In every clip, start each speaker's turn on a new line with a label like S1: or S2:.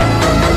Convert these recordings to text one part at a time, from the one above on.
S1: Thank you.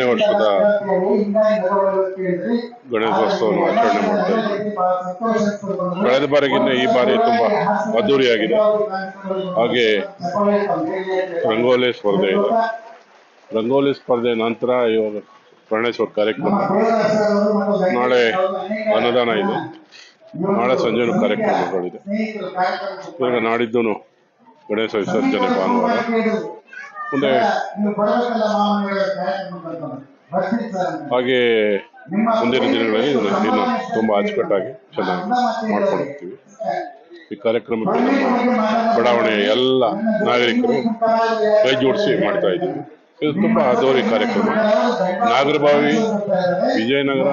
S1: ಎರಡನೇ ವರ್ಷದ ಗಣೇಶೋತ್ಸವವನ್ನು ಆಚರಣೆ ಮಾಡ್ತಾರೆ ಕಳೆದ ಬಾರಿಗಿಂತ ಈ ಬಾರಿ ತುಂಬ ಅದ್ದೂರಿಯಾಗಿದೆ. ಹಾಗೆ ರಂಗೋಲಿ ಸ್ಪರ್ಧೆ. ಇದೆ ರಂಗೋಲಿ ಸ್ಪರ್ಧೆ ನಂತರ ಇವಾಗ ಪ್ರಾಣೇಶ್ವರ ಕಾರ್ಯಕ್ರಮ. ನಾಳೆ ಅನ್ನದಾನ ಇದೆ. ನಾಳೆ ಸಂಜೆ ಕಾರ್ಯಕ್ರಮಗಳಿದೆ. ಇವಾಗ ನಾಡಿದ್ದು ಗಣೇಶ ವಿಸರ್ಜನೆ ಭಾನುವಾರ. ಮುಂದೆ ಹಾಗೆ ಮುಂದಿನ ದಿನಗಳಲ್ಲಿ ಇದನ್ನ ತುಂಬ ಅಚ್ಚುಕಟ್ಟಾಗಿ ಚೆನ್ನಾಗಿ ಮಾಡ್ಕೊಂಡಿರ್ತೀವಿ. ಈ ಕಾರ್ಯಕ್ರಮಕ್ಕೆ ನಮ್ಮ ಬಡಾವಣೆಯ ಎಲ್ಲ ನಾಗರಿಕರು ಕೈ ಜೋಡಿಸಿ ಮಾಡ್ತಾ ಇದ್ದೀವಿ. ಇದು ತುಂಬಾ ಅದೋರಿ ಕಾರ್ಯಕ್ರಮ. ನಾಗರಬಾವಿ ವಿಜಯನಗರ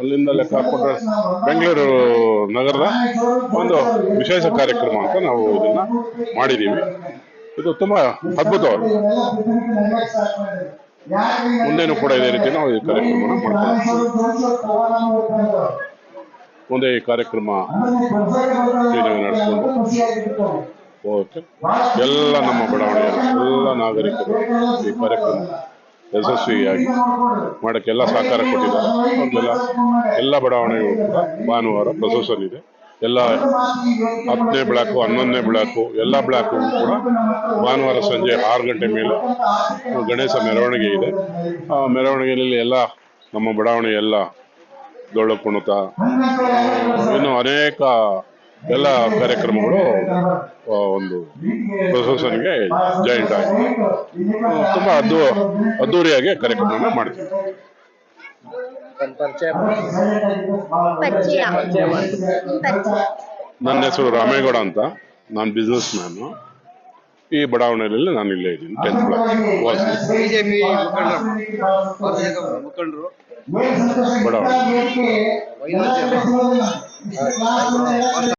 S1: ಅಲ್ಲಿಂದ ಲೆಕ್ಕ ಹಾಕೊಂಡ್ರೆ ಬೆಂಗಳೂರು ನಗರದ ಒಂದು ವಿಶೇಷ ಕಾರ್ಯಕ್ರಮ ಅಂತ ನಾವು ಇದನ್ನ ಮಾಡಿದ್ದೀವಿ. ಇದು ತುಂಬಾ ಅದ್ಭುತ. ಮುಂದೇನು ಕೂಡ ಇದೇ ರೀತಿ ನಾವು ಈ ಕಾರ್ಯಕ್ರಮನ ಮಾಡ್ಕೊಂಡು ಮುಂದೆ ಈ ಕಾರ್ಯಕ್ರಮ ನಡೆಸ್ಕೊಂಡು ಓಕೆ. ಎಲ್ಲ ನಮ್ಮ ಬಡಾವಣೆಯ ಎಲ್ಲ ನಾಗರಿಕರು ಈ ಕಾರ್ಯಕ್ರಮ ಯಶಸ್ವಿಯಾಗಿ ಮಾಡಕ್ಕೆ ಎಲ್ಲ ಸಹಕಾರ ಕೊಟ್ಟಿದ್ದಾರೆ. ಎಲ್ಲ ಬಡಾವಣೆಗಳು ಕೂಡ ಭಾನುವಾರ ಪ್ರೊಸೆಸನ್ ಇದೆ ಎಲ್ಲ ಹತ್ತನೇ ಬ್ಲಾಕು, ಹನ್ನೊಂದನೇ ಬ್ಲಾಕು, ಎಲ್ಲ ಬ್ಲಾಕು ಕೂಡ ಭಾನುವಾರ ಸಂಜೆ ಆರು ಗಂಟೆ ಮೇಲೆ ಗಣೇಶ ಮೆರವಣಿಗೆ ಇದೆ. ಆ ಮೆರವಣಿಗೆಯಲ್ಲಿ ಎಲ್ಲ ನಮ್ಮ ಬಡಾವಣೆ ಎಲ್ಲ ಡೊಳ್ಳು ಕುಣಿತ ಇನ್ನು ಅನೇಕ ಎಲ್ಲ ಕಾರ್ಯಕ್ರಮಗಳು ಒಂದು ಪ್ರೊಸೆಸನ್ಗೆ ಜಾಯಿಂಟ್ ಆಗಿದೆ ತುಂಬ ಅದ್ದೂ ಅದ್ದು ಅದ್ದೂರಿಯಾಗಿ ಕಾರ್ಯಕ್ರಮನ ಮಾಡ್ತೀವಿ.
S2: ಪರಿಚಯ
S3: ಪರಿಚಯ
S2: ಪರಿಚಯ ಮಾಡಿ
S1: ನನ್ನ ಹೆಸರು ರಾಮೇಗೌಡ ಅಂತ. ನಾನು ಬಿಸ್ನೆಸ್ ಮ್ಯಾನು ಈ ಬಡಾವಣೆಯಲ್ಲಿ ನಾನು ಇಲ್ಲೇ ಇದ್ದೀನಿ ಟೆಂತ್ ಕ್ಲಾಸ್
S2: ಬಿಜೆಪಿ ಮುಖಂಡರು. ಮುಖಂಡರು.
S1: ಬಡಾವಣೆ.